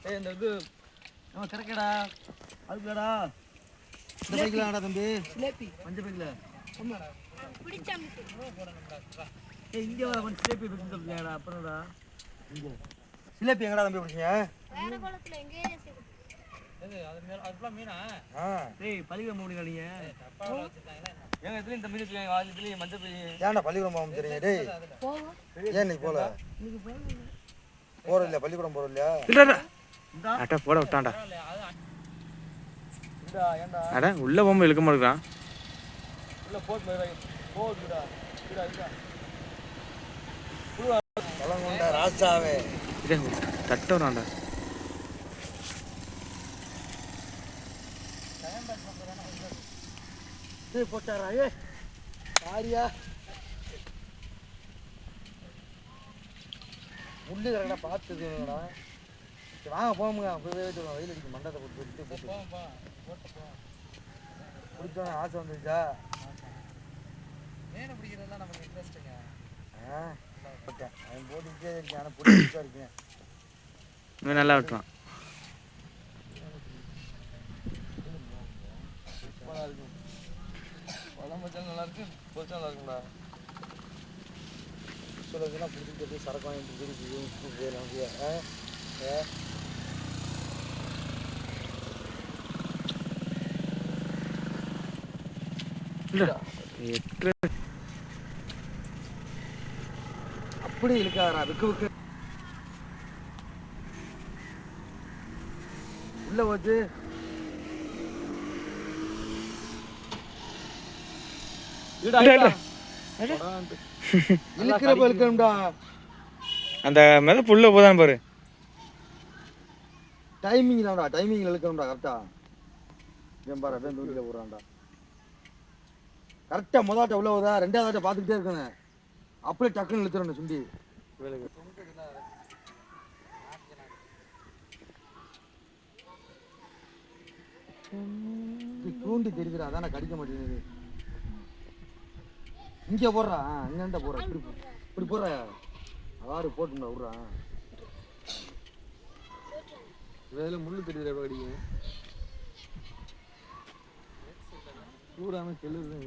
ஏய் இந்த இது நம்ம கரெக்டா அதுக்குலடா இந்த பைக்கில் தம்பி. சிலேபி. மஞ்சள் பைக்கில் பிடிச்சா ஏய் இங்கே வர கொஞ்சம் சிலேபி பிடிச்சி தம்பியாடா அப்புறம்டா இங்கே. சிலேபி எங்கடா தம்பி பிடிச்சிங்க? வேற குளத்துல எங்க பள்ளிக்கூடம் தெரியும் டேய். ஏன் போல இன்னைக்கு போவோம் போற இல்லையா பள்ளிக்கூடம் போற இல்லையா இல்லடா அட்டா போட விட்டான்டா. அட உள்ள போகும்போது இழுக்க மாட்டேங்கிறான் உள்ள போட்டு போகுதுடா இதா இதா பழங்கொண்ட ராசாவே இதே தட்ட வரான்டா இது போட்டாரா ஏ சாரியா முள்ளு கரெக்டாக பார்த்துக்கடா சரி வாங்க போமுங்க போய் வெயில் அடிக்கும் மண்டத்தை போட்டு விட்டு போட்டு பிடிச்சோன்னு ஆசை வந்துருச்சா மீன் பிடிக்கிறதுலாம் நமக்கு இன்ட்ரெஸ்ட்டுங்க ஆ ஓகே அவன் போட்டுக்கிட்டே இருக்கேன் ஆனால் பிடிச்சிட்டு இருக்கேன் இவன் நல்லா விட்டுறான் பழம் வச்சாலும் நல்லா இருக்கு பொரிச்சா நல்லா இருக்கும்டா சொல்லுறதுலாம் பிடிச்சிட்டு போய் சரக்கு வாங்கிட்டு திருப்பி உப்பு நமக்கு ஆ ஏ இல்லடா எட்டு அப்படி இருக்காரா விக்கு விக்கு. உள்ள போச்சு. இழுக்கிறப்ப இழுக்கணும்டா அந்த மித புல்ல போதான் பாரு. டைமிங் தான்டா டைமிங் இழுக்கணும்டா கரெக்டா ஏன் பாரு அப்படியே தூக்கில போடுறான்டா கரெக்டா முதலாட்ட உள்ள வருதா? ரெண்டாவது ஆட்ட பார்த்துக்கிட்டே இருக்கணும் அப்படியே டக்குன்னு நிறுத்துறேன் சுண்டி. தூண்டி தெரியுதுடா அதான் கடிக்க மாட்டேங்குது. இங்க போடுறா அங்கண்ட போடுறா இப்படி இப்படி போடுறா. அவாறு போட்டுடா விட்றா. வேலை முள்ளு தெரியுது கடிக்கும் சூடாம கெழுது